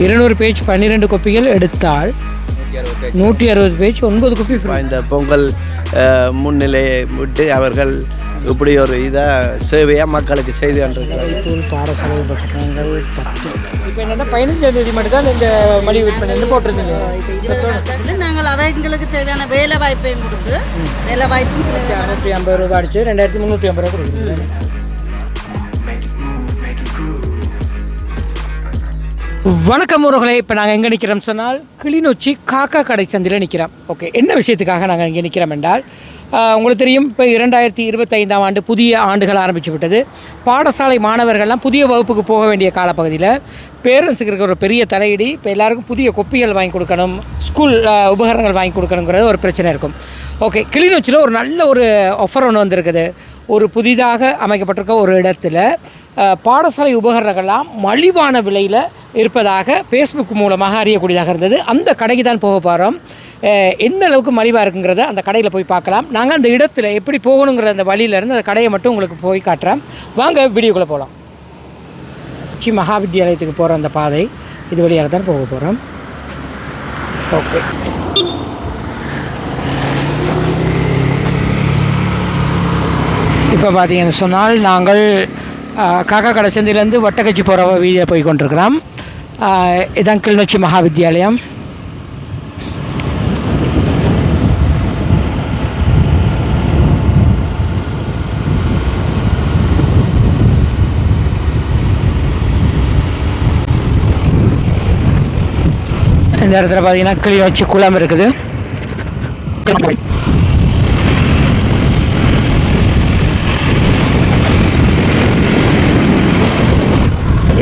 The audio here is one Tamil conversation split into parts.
இருநூறு பேஜ் பன்னிரெண்டு கொப்பிகள் எடுத்தால் நூற்றி அறுபது பேஜ் ஒன்பது கொப்பி. இந்த பொங்கல் அஹ், முன்னிலையை விட்டு அவர்கள் இப்படி ஒரு இதாக சேவையாக மக்களுக்கு செய்து கொண்டிருக்கிறார்கள். தூள் பாடசாலை இப்போ என்னென்னா பதினஞ்சாம் தேதி மட்டும் தான் இந்த மலிவு விற்பனை போட்டிருந்தீங்க நாங்கள் அவங்களுக்கு தேவையான வேலை வாய்ப்பையும் கொடுத்து வேலை இரநூற்றி ஐம்பது ரூபா அடிச்சு ரெண்டாயிரத்தி முந்நூற்றி ஐம்பது ரூபா கொடுக்குறீங்க வணக்கம் உறவுகளே. இப்போ நாங்கள் எங்கே நிற்கிறோம் சொன்னால் கிளிநொச்சி காக்கா கடை சந்தையில் நிற்கிறோம் ஓகே என்ன விஷயத்துக்காக நாங்கள் இங்கே நிற்கிறோம் என்றால் உங்களுக்கு தெரியும் இப்போ இரண்டாயிரத்தி இருபத்தைந்தாம் ஆண்டு புதிய ஆண்டுகள் ஆரம்பித்து விட்டது. பாடசாலை மாணவர்கள்லாம் புதிய வகுப்புக்கு போக வேண்டிய காலப்பகுதியில் பேரண்ட்ஸுக்கு இருக்கிற ஒரு பெரிய தலையீடு இப்போ எல்லாருக்கும் புதிய கொப்பிகள் வாங்கி கொடுக்கணும் ஸ்கூல் உபகரணங்கள் வாங்கி கொடுக்கணுங்கிறது ஒரு பிரச்சனை இருக்கும். ஓகே கிளிநொச்சியில் ஒரு நல்ல ஒரு ஆஃபர் ஒன்று வந்திருக்குது. ஒரு புதிதாக அமைக்கப்பட்டிருக்க ஒரு இடத்துல பாடசாலை உபகரணங்கள்லாம் மலிவான விலையில் இருப்பதாக ஃபேஸ்புக் மூலமாக அறியக்கூடியதாக இருந்தது. அந்த கடைக்கு தான் போக போகிறோம் எந்த அளவுக்கு மலிவாக இருக்குங்கிறத அந்த கடையில் போய் பார்க்கலாம். நாங்கள் அந்த இடத்துல எப்படி போகணுங்கிற அந்த வழியிலேருந்து அந்த கடையை மட்டும் உங்களுக்கு போய் காட்டுறோம் வாங்க வீடியோக்குள்ளே போகலாம் சி மகாவித்யாலயத்துக்கு போகிற அந்த பாதை இது வழியாக தான் போக போகிறோம் ஓகே. இப்போ பார்த்தீங்கன்னு சொன்னால் நாங்கள் காக்கா கடை சந்தையிலேருந்து வட்டக்கச்சி போகிற வீதியில் போய் கொண்டிருக்கிறோம். இதான் கிளிநொச்சி மகாவித்யாலயம். இந்த இடத்துல பார்த்தீங்கன்னா கிளிநொச்சி குளம் இருக்குது.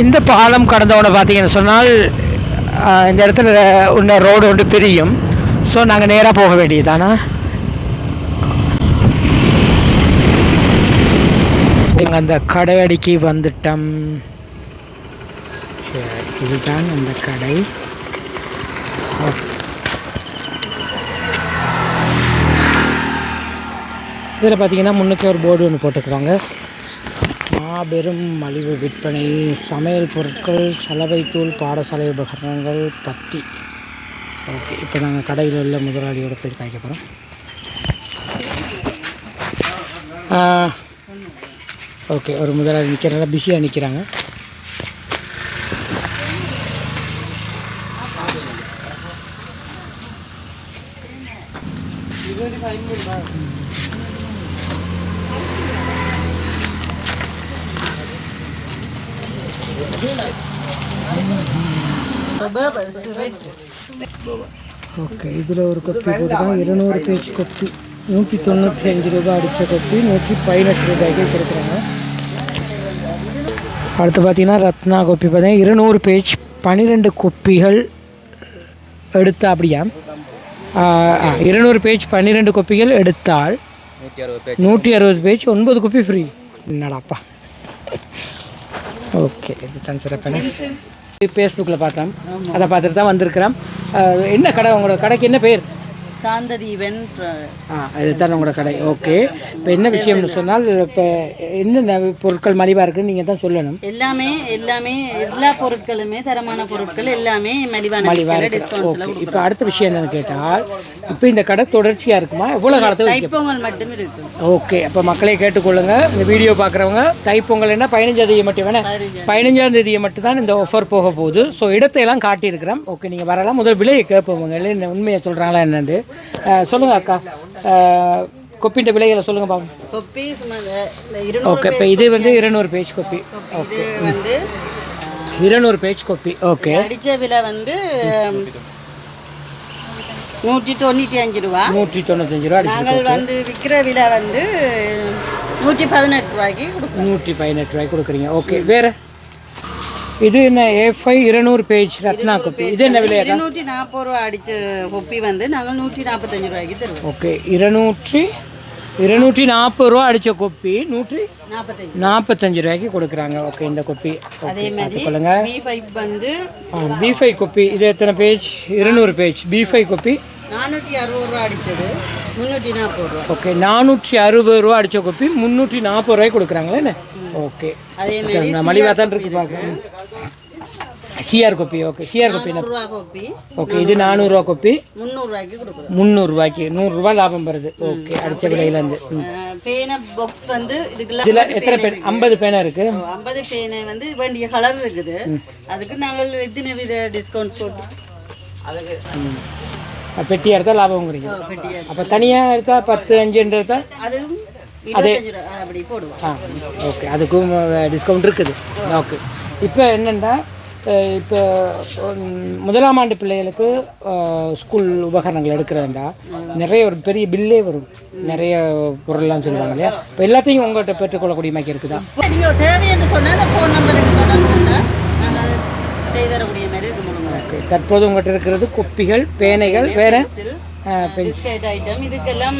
இந்த பாலம் கடந்தவனை பார்த்தீங்கன்னு சொன்னால் இந்த இடத்துல உள்ள ரோடு ஒன்று பிரியும். ஸோ நாங்கள் நேராக போக வேண்டியதானா நாங்கள் அந்த கடையடிக்கு வந்துட்டோம். சரி இதுதான் அந்த கடை. இதில் பார்த்தீங்கன்னா முன்னுக்கு ஒரு போர்டு ஒன்று போட்டுக்கிறாங்க மாபெரும் மலிவு விற்பனை. சமையல் பொருட்கள் சலவை தூள் பாடசாலை உபகரணங்கள் பத்தி. ஓகே இப்போ நாங்கள் கடையில் உள்ள முதலாளியோட போய் காய்க்க போகிறோம் ஓகே ஒரு முதலாளி நிற்கிறனால பிஸியாக நிற்கிறாங்க ஓகே இதில் ஒரு கொப்பி போட்டுருக்காங்க இருநூறு பேஜ் கொப்பி. நூற்றி தொண்ணூற்றி அஞ்சு ரூபாய் அடித்த கொப்பி நூற்றி பதினெட்டு ரூபாய்க்கு கொடுக்குறாங்க. அடுத்து பார்த்தீங்கன்னா ரத்னா கொப்பி. பார்த்தீங்கன்னா இருநூறு பேஜ் பன்னிரெண்டு கொப்பிகள் எடுத்த அப்படியா இருநூறு பேஜ் பன்னிரெண்டு கொப்பிகள் எடுத்தால் நூற்றி அறுபது பேஜ் ஒன்பது கொப்பி ஃப்ரீ என்னடாப்பா. ஓகே இது தான் சிறப்பான ஃபேஸ்புக்கில் பார்த்தோம் அதை பார்த்துட்டு தான் வந்திருக்கிறோம் என்ன கடை உங்களோட? கடைக்கு என்ன பேர்? சாந்ததீவன் ஆ இதுதான் உங்களோட கடை. ஓகே. இப்போ என்ன விஷயம்னு சொன்னால் இப்போ என்னென்ன பொருட்கள் மலிவாக இருக்குன்னு நீங்கள் தான் சொல்லணும். எல்லாமே எல்லாமே எல்லா பொருட்களுமே தரமான பொருட்கள் எல்லாமே மலிவான மலிவாக ஓகே. இப்போ அடுத்த விஷயம் என்னன்னு கேட்டால் இப்போ இந்த கடை தொடர்ச்சியாக இருக்குமா? எவ்வளோ காலத்தில் தைப்பொங்கல் மட்டும் இருக்கு. ஓகே. அப்போ மக்களே கேட்டுக்கொள்ளுங்க. இந்த வீடியோ பார்க்குறவங்க தைப்பொங்கல் என்ன? பதினஞ்சாம் தேதி மட்டும் வேணா. பதினஞ்சாம் தேதியை மட்டும் தான் இந்த ஆஃபர் போக போகுது. ஸோ இடத்தையெல்லாம் காட்டியிருக்கிறேன் ஓகே நீங்கள் வரலாம். முதல் விலையை கேட்பவங்க இல்லை உண்மையை சொல்கிறாங்களா என்னன்னு. அஹ், சொல்லுங்க அக்கா. கொப்பின்ற விலைகளை சொல்லுங்க பாப்போம் கொப்பி ஓகே இப்போ இது வந்து இருநூறு பேஜ் கொப்பி. இது வந்து இருநூறு பேஜ் கொப்பி. ஓகே. அடிச்ச விலை வந்து நூற்றி தொண்ணூற்றி அஞ்சு ரூபா. நூற்றி தொண்ணூத்தஞ்சு ரூபா நாங்கள் வந்து விற்கிற விலை வந்து நூற்றி பதினெட்டு ரூபாய்க்கு கொடுக்குறோம். நூற்றி பதினெட்டு ரூபாய்க்கு கொடுக்குறீங்க. ஓகே. வேறு? இது என்ன ஏ ஃபைவ் இருநூறு பேஜ் ரத்னா கொப்பி இது என்ன விலையா இருநூற்றி நாற்பது ரூபா அடிச்ச கொப்பி வந்து நாங்கள் நூற்றி நாற்பத்தஞ்சு ரூபாய்க்கு தருவோம். ஓகே இருநூற்றி இருநூற்றி நாற்பது ரூபா அடித்த கொப்பி நூற்றி நாற்பத்தஞ்சு நாற்பத்தஞ்சு ரூபாய்க்கு கொடுக்குறாங்க. ஓகே இந்த கொப்பி. அதே மாதிரி சொல்லுங்க பி ஃபைவ் வந்து பி ஃபைவ் கொப்பி. இது எத்தனை பேஜ் இருநூறு பேஜ் பி ஃபைவ் கொப்பி. நானூற்றி அறுபது ரூபா அடித்தது முந்நூற்றி நாற்பது ரூபா. ஓகே நானூற்றி அறுபது ரூபா அடித்த கொப்பி முந்நூற்றி நாற்பது ரூபாய்க்கு கொடுக்குறாங்களே என்ன? ஓகே. அதே மாதிரி மலிவாக தான் இருக்கு பார்க்க CR copy okay CR copy என்ன கோப்பி ஓகே இது நானூறுரூவா கோப்பி முந்நூறுரூவாய்க்கு கொடுக்குறோம். முந்நூறுரூவாய்க்கு நூறுரூவா லாபம் வருது. ஓகே அடிச்ச விலையிலேருந்து பேனை பாக்ஸ் வந்து இதுக்குள்ள இதில் எத்தனை பேர் ஐம்பது பேனா இருக்குது ஐம்பது பேனை வந்து வேண்டிய கலர் இருக்குது. அதுக்கு நாங்கள் எத்தனை வித டிஸ்கவுண்ட்ஸ் போட்டு அதுக்கு பெட்டி எடுத்தால் லாபம் கிடைக்கும் பெட்டியா அப்போ தனியாக எடுத்தால் பத்து அஞ்சுன்ற எடுத்தால் அதுவும் ரூபா அப்படி போடுவோம். ஆ ஓகே அதுக்கும் டிஸ்கவுண்ட் இருக்குது. ஓகே இப்போ என்னென்னா இப்போ முதலாம் ஆண்டு பிள்ளைகளுக்கு ஸ்கூல் உபகரணங்கள் எடுக்கிறதுண்டா நிறைய ஒரு பெரிய பில்லே வரும். நிறைய பொருள்லாம் சொல்லுவாங்க இல்லையா? இப்போ எல்லாத்தையும் உங்கள்கிட்ட பெற்றுக்கொள்ளக்கூடிய மாதிரி இருக்குதா? நீங்க தேவை என்று சொன்னா அந்த ஃபோன் நம்பருக்கு தொடர்பு கொண்டா நாங்கள் அதை செய்து தரக்கூடிய மாதிரி இருக்கு ஓகே. தற்போது உங்கள்கிட்ட இருக்கிறது குப்பிகள் பேனைகள் வேறு? பிஸ்கட் ஐட்டம் இதுக்கெல்லாம்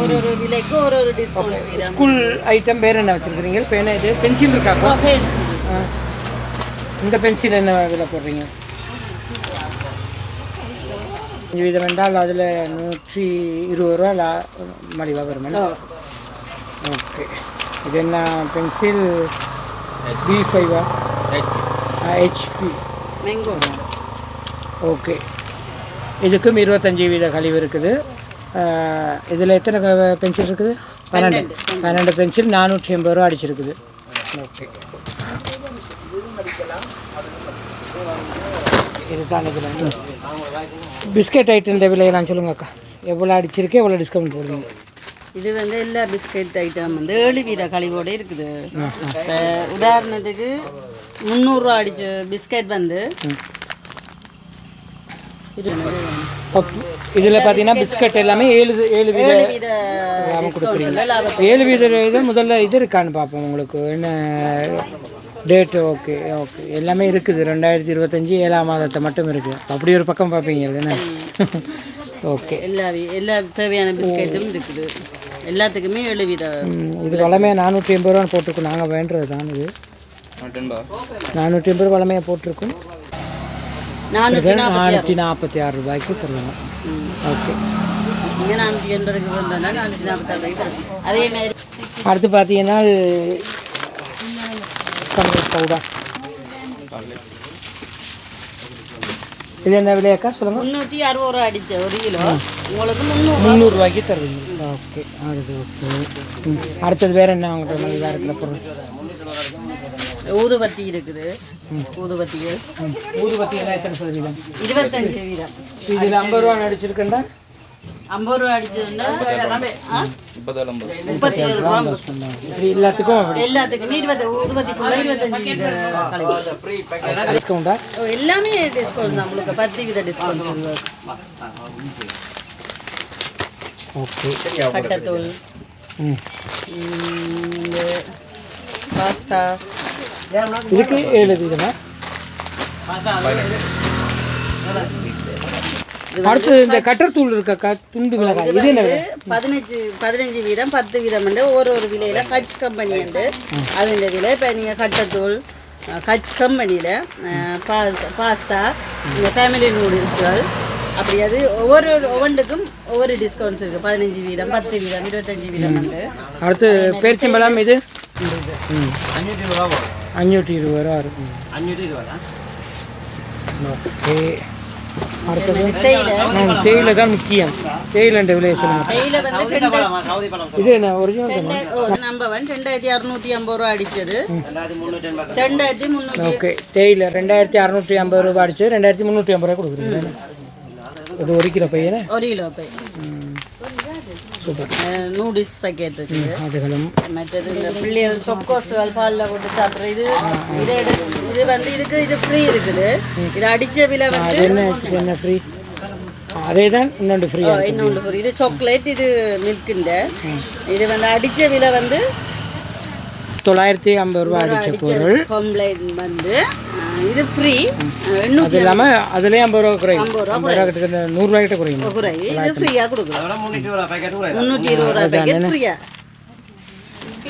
ஒரு ஒரு விலைக்கு ஒரு ஒரு டிஸ்கவுண்ட் ஸ்கூல் ஐட்டம் வேறு என்ன வச்சுருக்கிறீங்க? பேனை இது பென்சில் இருக்காப்போ பென்சில். இந்த பென்சில் என்ன விலை போடுறீங்க? அஞ்சு வீதம் என்றால் அதில் நூற்றி இருபது ரூபா லா மலிவாக வரும்? ஓகே. இது என்ன பென்சில் பி ஃபைவா ஹெச்பி மேங்கோ ஓகே. இதுக்கும் இருபத்தஞ்சி வீத கழிவு இருக்குது. இதில் எத்தனை பென்சில் இருக்குது? பன்னெண்டு. பன்னெண்டு. பென்சில் நானூற்றி எண்பது ரூபா அடிச்சிருக்குது. ஓகே. இதுதான் இதில் பிஸ்கட் ஐட்டம் விலையெல்லாம் சொல்லுங்க அக்கா. எவ்வளோ அடிச்சிருக்கு எவ்வளோ டிஸ்கவுண்ட் போடுவீங்க இது வந்து எல்லா பிஸ்கட் ஐட்டம் வந்து ஏழு வீத கழிவோட இருக்குது. உதாரணத்துக்கு முந்நூறுரூவா அடிச்ச பிஸ்கட் வந்து இது இதில் பார்த்தீங்கன்னா பிஸ்கட் எல்லாமே ஏழு ஏழு வீத லாபம் ஏழு வீத இது முதல்ல இது இருக்கான்னு பார்ப்போம் உங்களுக்கு. என்ன டேட்டு ஓகே ஓகே எல்லாமே இருக்குது. ரெண்டாயிரத்தி இருபத்தஞ்சி ஏழாம் மாதத்தை மட்டும் இருக்குது அப்படி ஒரு பக்கம் பார்ப்பீங்க இல்லைன்னா ஓகே எல்லா எல்லா தேவையான பிஸ்கட்டும் இருக்குது. எல்லாத்துக்குமே ஏழு வீத இது வளமையாக நானூற்றி எண்பது ரூபான்னு போட்டிருக்கோம். நாங்கள் வேண்டுறது தான் இது. நானூற்றி எண்பது ரூபா வளமையாக போட்டிருக்கோம். நானூற்றி நானூற்றி நாற்பத்தி ஆறு ரூபாய்க்கு தருவோம். ஓகே இங்கே நானூற்றி எண்பதுக்கு அதே மாதிரி அடுத்து பார்த்தீங்கன்னா பவுடர் இது என்ன விலையாக்கா சொல்லுங்கள் முந்நூற்றி அறுபது ரூபா அடிச்ச ஒரு கிலோ. உங்களுக்கு முந்நூறு முந்நூறுரூவாய்க்கு தருவீங்க ஓகே அடுத்து ஓகே. அடுத்தது வேறு என்ன அவங்கள்ட்ட மலிவாக இருக்கிற பொருள். ஊதுபத்தி இருக்குது. ஊதுபத்திகள். ம். ஊதுபத்தி எல்லாம் எத்தனை சதவீதம்? இருபத்தஞ்சு வீதம் இதில் ஐம்பது ரூபா நடிச்சிருக்கேன்டா ஐம்பது ரூபா அடிச்சதுன்னா? முப்பத்தி ஏழு ரூபா. எல்லாத்துக்கும் அப்படி. எல்லாத்துக்குமே. இருபது ஃபுல்லாக இருபத்தஞ்சு. டிஸ்கவுண்டா ஓ, எல்லாமே டிஸ்கவுண்ட் தான் உங்களுக்கு. பத்து வீத டிஸ்கவுண்ட் ஓகே. கட்டத்தூள் பாஸ்தா. இதுக்கு ஏழு வீதமா? அடுத்து இந்த கட்டர் தூள் இருக்காக்கா துண்டு மிளகாய். இது என்ன விலை பதினஞ்சு பதினஞ்சு வீதம் பத்து வீதம் ஒரு ஒரு விலையில கட்ச் கம்பெனி உண்டு. அது இந்த விலை. இப்போ நீங்கள் கட்டத்தூள் கட்ச் கம்பெனியில் பாஸ்தா இந்த ஃபேமிலி நூடுல்ஸ்கள் அப்படி அது ஒவ்வொரு ஒவ்வொன்றுக்கும் ஒவ்வொரு டிஸ்கவுண்ட்ஸ் இருக்குது பதினஞ்சு வீதம் பத்து வீதம் இருபத்தஞ்சு வீதம் உண்டு. அடுத்து பேரிச்சம்பழம் இது. அஞ்சூற்றி இருபது ரூபா இருக்கும் ஓகே. அடுத்தது? தேயிலை தான் முக்கியம். தேயிலைன்ற விலையை சொல்லுங்கள் இது என்ன ஒரிஜினல் நம்பர் வந்து ரெண்டாயிரத்தி அறுநூற்றி ஐம்பது ரூபா அடிச்சது. ரெண்டாயிரத்தி முந்நூற்றி ஓகே தேயிலை ரெண்டாயிரத்தி அறநூற்றி ஐம்பது ரூபா அடிச்சு ரெண்டாயிரத்தி முந்நூற்றி ஐம்பது ரூபா கொடுக்குறீங்க. இது ஒரு கிலோ பையனே? ஒரு கிலோ பை சூப்பர் நூடுல்ஸ் பேக்கெட் இருக்குது அதுகளும் மற்றது இந்த பிள்ளைகள் சொக்கோசுகள் பாலில் போட்டு சாப்பிட்ற இது இது இது வந்து இதுக்கு இது ஃப்ரீ இருக்குது. இது அடிச்ச விலை வந்து என்ன ஃப்ரீ அதே தான் இன்னொன்று ஃப்ரீ இன்னொன்று free. இது சாக்லேட் இது மில்க்குண்ட இது வந்து அடிச்ச விலை வந்து தொள்ளாயிரத்தி ஐம்பது ரூபா அடித்த பொருள். கம்ப்ளைண்ட் வந்து இது ஃப்ரீ எண்ணூற்றி அது இல்லாமல் அதுலேயே ஐம்பது ரூபா குறையும். ஐம்பது ரூபா கிட்ட நூறுரூவா கிட்ட குறையும். குறை. இது ஃப்ரீயாக கொடுக்குறோம் முந்நூற்றி இருபது ரூபா பேக்கெட் ஃப்ரீயாக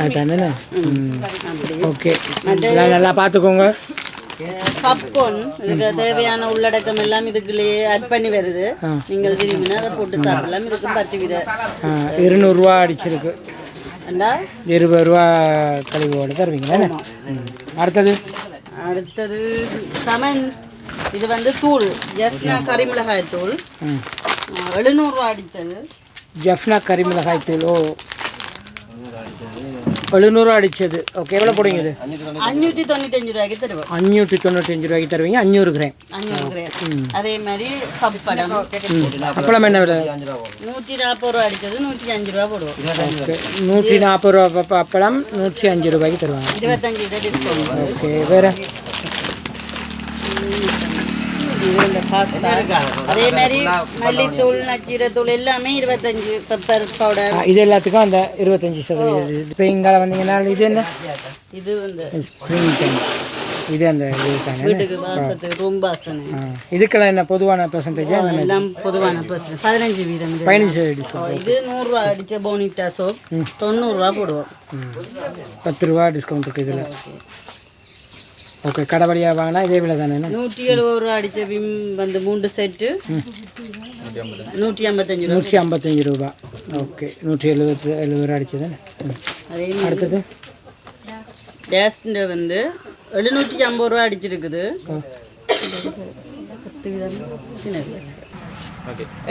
அதுதானே ஓகே. நல்லா பார்த்துக்கோங்க. பாப்கார்ன் இதுக்கு தேவையான உள்ளடக்கம் எல்லாம் இதுக்குள்ளேயே ஆட் பண்ணி வருது. நீங்கள் விரும்பினா அதை போட்டு சாப்பிடலாம். இதுக்கு பத்து வித. இருநூறுவா அடிச்சிருக்கு. இருபது ரூபா கழிவோடு தருவீங்க தானே ம். அடுத்தது? அடுத்தது சமன். இது வந்து தூள். ஜெஃப்னா கறிமிளகாய் தூள். எழுநூறுவா அடித்தது. ஜெஃப்னா கறிமிளகாய் தூள்? ஓ எழுநூறுவா அடிச்சது. ஓகே எவ்வளோ போடுங்க இது? அஞ்சூற்றி தொண்ணூத்தஞ்சு ரூபாய்க்கு தருவோம். அஞ்சூற்றி தொண்ணூத்தஞ்சு ரூபாய்க்கு தருவீங்க. அஞ்சூறு கிராம். அஞ்சூறு கிராம். அதே மாதிரி பப்படம் அப்பளம் என்ன விலை? நூற்றி நாற்பது ரூபா அடித்தது நூற்றி அஞ்சு ரூபா போடுவோம். ஓகே. நூற்றி நாற்பது ரூபா அப்பளம் நூற்றி அஞ்சு ரூபாய்க்கு தருவாங்க. இருபத்தஞ்சு ஓகே வேறு? இந்த பாஸ்தா அதே மாதிரி மல்லித்தூள் நச்சீரத்தூள் எல்லாமே இருபத்தஞ்சு பெப்பர் பவுடர் இது எல்லாத்துக்கும் அந்த இருபத்தஞ்சி சதவீதம். இப்போ இங்கால வந்தீங்கன்னா இது என்ன? இது வந்து ஸ்ப்ரிங் டைம் இது அந்த வீட்டுக்கு வாசத்துக்கு ரூம் வாசனை. இதுக்கெல்லாம் என்ன பொதுவான பர்சன்டேஜ் எல்லாம் பொதுவான பர்சன் பதினஞ்சு வீதம். பதினஞ்சு இது நூறுரூவா அடித்த போனிட்டா சோப் தொண்ணூறுரூவா போடுவோம். பத்து ரூபா டிஸ்கவுண்ட் இருக்குது இதில். ஓகே கடை வழியாக வாங்கினா இதே விலை தானே நூற்றி எழுபது ரூபா அடித்த விம் வந்து மூன்று செட்டு. நூற்றி ஐம்பத்தஞ்சு நூற்றி ஐம்பத்தஞ்சு ரூபா. ஓகே நூற்றி எழுபத்து எழுபது ரூபா அடிச்சது அதே அடுத்தது? டேஸ்ட வந்து எழுநூற்றி ஐம்பது ரூபா அடிச்சிருக்குது.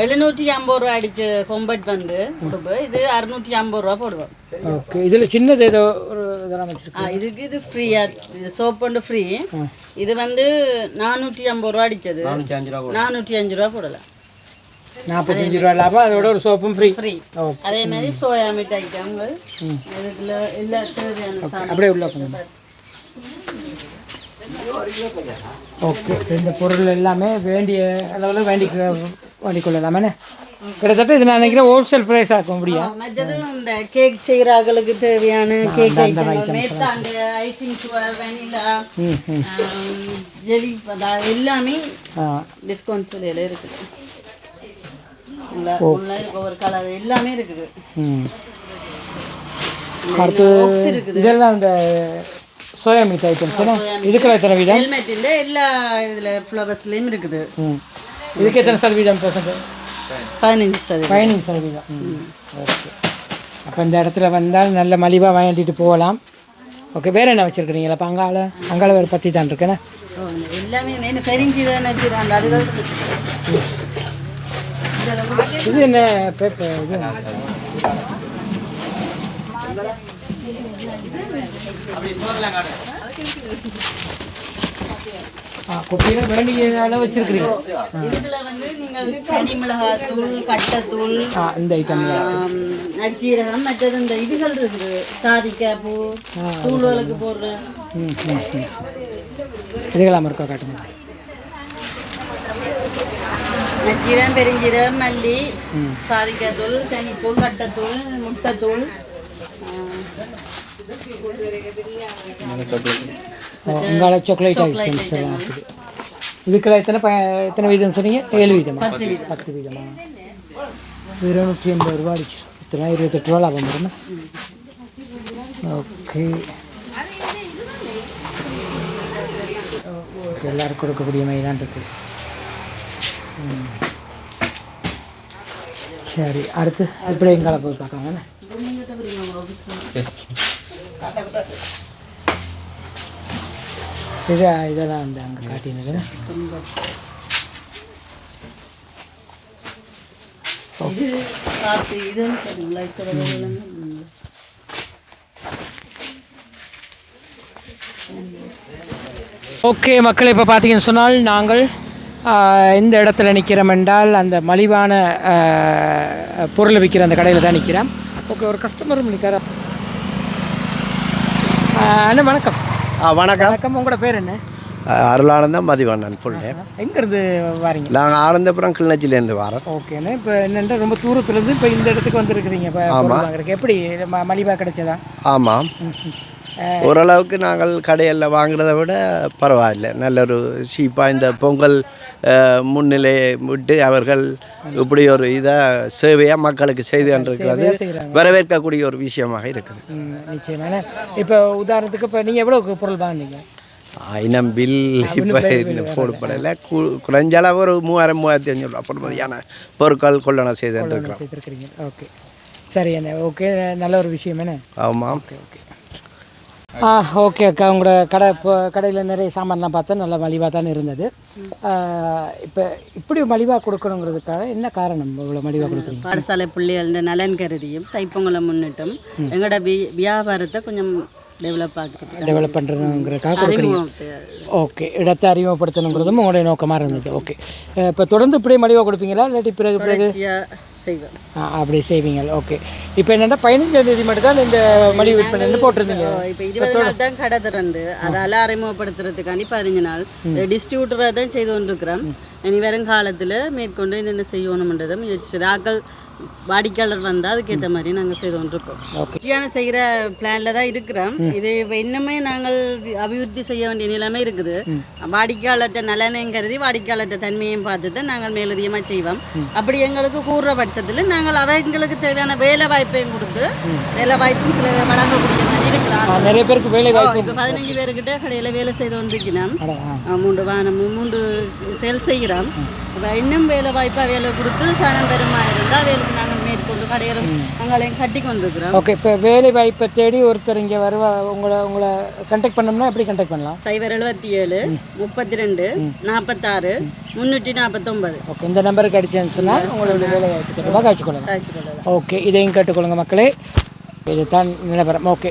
எழுநூற்றி ஐம்பது ரூபா அடிச்ச கொம்பட் வந்து உடுப்பு. இது அறுநூற்றி ஐம்பது ரூபா போடுவோம். ஓகே இதில் சின்னது ஏதோ ஒரு இதெல்லாம் வச்சுருக்கோம் இதுக்கு இது ஃப்ரீயா இது சோப் வந்து ஃப்ரீ. இது வந்து நானூற்றி ஐம்பது ரூபா அடிச்சது நானூற்றி அஞ்சு ரூபா போடலாம் நாற்பத்தஞ்சு ரூபா லாபம் அதோட ஒரு சோப்பும் ஃப்ரீ. ஃப்ரீ. அதே மாதிரி சோயா மீட் ஐட்டங்கள் இதுக்குள்ள எல்லா தேவையான அப்படியே உள்ள ஓகே இந்த பொருள் எல்லாமே வேண்டிய அளவில் வேண்டி வேண்டிக் கொள்ளலாமே கிட்டத்தட்ட இது நான் நினைக்கிறேன் ஹோல்சேல் ப்ரைஸ் ஆக்கும் முடியா இந்த கேக் செய்கிறாங்களுக்கு தேவையான கேக் மேத்தாங்க ஐசிங் சுவர் வெனிலா ஜெலி எல்லாமே டிஸ்கவுண்ட் விலையில இருக்குது. ஒவ்வொரு கலர் எல்லாமே இருக்குது. அடுத்து இதெல்லாம் இந்த சோயா மீட் ஐட்டம்ஸ் இதுக்கெல்லாம் எத்தனை வீதம்? ஹெல்மெட்டில் எல்லா இதில் ஃப்ளவர்ஸ்லேயும் இருக்குது. இதுக்கு எத்தனை சதவீதம் பர்சன்ட் பதினஞ்சு சதவீதம். பதினஞ்சு சதவீதம். ஓகே அப்போ இந்த இடத்துல வந்தால் நல்ல மலிவாக வாங்கிட்டு போகலாம். ஓகே வேறு என்ன வச்சுருக்கிறீங்களா? அப்போ அங்கால அங்கால வேறு பற்றி தான் இருக்கேனே ஓ, எல்லாமே பெருஞ்சீரகம் அதுகள் இது என்ன பேப்பர் இது ஆ குப்பையில் வேண்டிய அளவு வச்சுருக்கிறீங்க. இதுல வந்து நீங்கள் தனி மிளகாய் தூள் கட்டத்தூள் இந்த ஐட்டம் நச்சீரகம் மற்றது இந்த இதுகள் இருக்குது. சாதிக்காய் பூ தூள்களுக்கு போடுற. இதுகளாம் இருக்கா காட்டுங்க. நச்சீரகம் பெருஞ்சீரகம் மல்லி சாதிக்காய் தூள் தனித்தூள் கட்டத்தூள் முட்டைத்தூள் உங்களால் சாக்லேட் ஐட்டம்ஸ் எல்லாம் இருக்குது இதுக்கெல்லாம் எத்தனை ப எத்தனை வீதம் சொன்னீங்க? ஏழு வீதமா? பத்து வீதம். இருநூற்றி எண்பது ரூபா அடிச்சு. இதெல்லாம் இருபத்தெட்டு ரூபா லாபம் வருமா ஓகே. ஓகே எல்லாருக்கும் கொடுக்கக்கூடிய மாதிரி தான் இருக்குது. சரி அடுத்து எப்படி எங்களை போய் பார்க்கலாங்கண்ணே இது இதெல்லாம் அந்த அங்கே காட்டினது. இது காத்து இதுன்னு தெரியுங்களா சொல்லுங்க ஓகே மக்கள் இப்போ பார்த்தீங்கன்னு சொன்னால் நாங்கள் இந்த இடத்துல நிற்கிறோம் என்றால் அந்த மலிவான பொருளை விற்கிற அந்த கடையில் தான் நிற்கிறேன் ஓகே ஒரு கஸ்டமரும் நிற்கிற அண்ணா வணக்கம். வணக்கம். வணக்கம். உங்களோட பேர் என்ன? அருளானந்தம் மதிவண்ணன் ஃபுல் நேம் எங்கேருந்து வாரீங்க? நாங்கள் ஆனந்தபுரம் கிளிநொச்சிலேருந்து வரோம் ஓகேண்ணே இப்போ என்னென்னா ரொம்ப தூரத்துலேருந்து இப்போ இந்த இடத்துக்கு வந்திருக்கிறீங்க? இப்போ வாங்குறதுக்கு எப்படி மலிவாக கிடைச்சதா? ஆமாம் ஓரளவுக்கு நாங்கள் கடையில் வாங்குறத விட பரவாயில்லை. நல்ல ஒரு சீப்பாக இந்த பொங்கல் அஹ், முன்னிலை விட்டு அவர்கள் இப்படி ஒரு இதாக சேவையாக மக்களுக்கு செய்து கொண்டிருக்கிறது. வரவேற்கக்கூடிய ஒரு விஷயமாக இருக்குது. நிச்சயமான இப்போ உதாரணத்துக்கு இப்போ நீங்கள் எவ்வளோ பொருள் வாங்குனீங்க? ஆயினம் பில் இப்போ போடப்படலை கு- குறைஞ்ச அளவு ஒரு மூவாயிரம் மூவாயிரத்தி அஞ்சூறு அப்புறமதியான பொருட்கள் கொள்ளணும் செய்து செய்திருக்கிறீங்க. ஓகே. சரி என்ன ஓகே. நல்ல ஒரு விஷயம் என்ன? ஆமாம். Okay okay. ஓகே அக்கா. உங்களோட கடை இப்போ கடையில் நிறைய சாமான்லாம் பார்த்தா நல்ல மலிவாக தான் இருந்தது. இப்போ இப்படி மலிவாக கொடுக்கணுங்கிறதுக்காக என்ன காரணம் இவ்வளோ மலிவாக கொடுக்குறீங்க பாடசாலை பிள்ளைகள நலன் கருதியும் தைப்பொங்கலை முன்னிட்டும் எங்களோட வி- வியாபாரத்தை கொஞ்சம் டெவலப் ஆகிறது டெவலப் பண்ணுறதுங்கிறதுக்காக கொடுக்குறீங்க. ஓகே. இடத்தை அறிமுகப்படுத்தணுங்கிறதும் உங்களுடைய நோக்கமாக இருந்தது. ஓகே. இப்போ தொடர்ந்து இப்படியே மலிவாக கொடுப்பீங்களா? இல்லாட்டி பிறகு பிறகு? செய்வோம் ஆ அப்படி செய்வீங்க. ஓகே இப்போ என்னென்னா பதினஞ்சாம் தேதி மட்டும் தான் இந்த மலிவு விற்பனை போட்டிருந்தீங்க. இப்போ இருபது நாள் தான் கடை திறந்து. அதால அறிமுகப்படுத்துறதுக்காண்டி பதினஞ்சு நாள். டிஸ்ட்ரிபியூட்டராக தான் செய்து கொண்டிருக்கிறோம். இனி வருங்காலத்தில் மேற்கொண்டு என்னென்ன செய்யணுன்றதை முயற்சி ஆக்கள் வாடிக்கையாளர் வந்தால் அதுக்கேற்ற மாதிரி நாங்கள் செய்து கொண்டிருக்கோம். முக்கியமான செய்கிற பிளானில் தான் இருக்கிறோம். இது இப்போ இன்னுமே நாங்கள் அபிவிருத்தி செய்ய வேண்டிய நிலைமை இருக்குது. வாடிக்கையாளர்கிட்ட நலனையும் கருதி வாடிக்கையாளர்கிட்ட தன்மையும் பார்த்து தான் நாங்கள் மேலதிகமாக செய்வோம். அப்படி எங்களுக்கு கூறுற பட்சத்தில் நாங்கள் அவங்களுக்கு தேவையான வேலை வாய்ப்பையும் கொடுத்து வேலை வாய்ப்பும் சில வழங்கக்கூடிய நிறைய பேருக்கு வேலை வாய்ப்பு பதினஞ்சு பேருக்கிட்ட கடையில் வேலை செய்து கொண்டிருக்கிறோம். மூன்று வானம் மூன்று சேல் செய்கிறோம். இன்னும் வேலை வாய்ப்பாக வேலை கொடுத்து சனம் பெருமா இருந்தால் வேலைக்கு நாங்கள் மேற்கொண்டு கடையிலும் நாங்களையும் கட்டி கொண்டிருக்கிறோம். ஓகே இப்போ வேலை வாய்ப்பை தேடி ஒருத்தர் இங்கே வருவா உங்களை உங்களை கான்டாக்ட் பண்ணோம்னா எப்படி கான்டாக்ட் பண்ணலாம்? சைபர் எழுபத்தி ஏழு முப்பத்தி ரெண்டு நாற்பத்தாறு முந்நூற்றி நாற்பத்தொம்பது ஓகே இந்த நம்பருக்கு அடிச்சேன்னு சொன்னால் உங்களுடைய வேலை வாய்ப்பு காய்ச்சிக்கொள்ளலாம் காய்ச்சிக்கொள்ளலாம் ஓகே இதையும் கேட்டுக்கொள்ளுங்க மக்களே. இதுதான் நிலவரம். ஓகே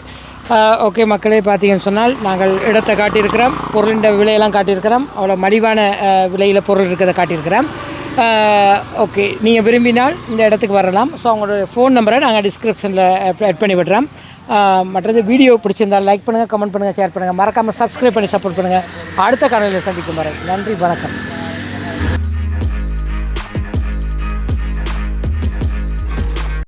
ஓகே மக்களே பார்த்தீங்கன்னு சொன்னால் நாங்கள் இடத்தை காட்டியிருக்கிறோம் பொருளின் விலையெல்லாம் காட்டியிருக்கிறோம் அவ்வளோ மலிவான விலையில் பொருள் இருக்கிறத காட்டியிருக்கிறோம். ஓகே நீங்கள் விரும்பினால் இந்த இடத்துக்கு வரலாம். ஸோ அவங்களோட ஃபோன் நம்பரை நாங்கள் டிஸ்கிரிப்ஷனில் ஆட் பண்ணி விடுறோம். மற்றது வீடியோ பிடிச்சிருந்தால் லைக் பண்ணுங்கள் கமெண்ட் பண்ணுங்கள் ஷேர் பண்ணுங்கள் மறக்காமல் சப்ஸ்கிரைப் பண்ணி சப்போர்ட் பண்ணுங்கள் அடுத்த காணொலியில் சந்திக்கும் வரை நன்றி வணக்கம்.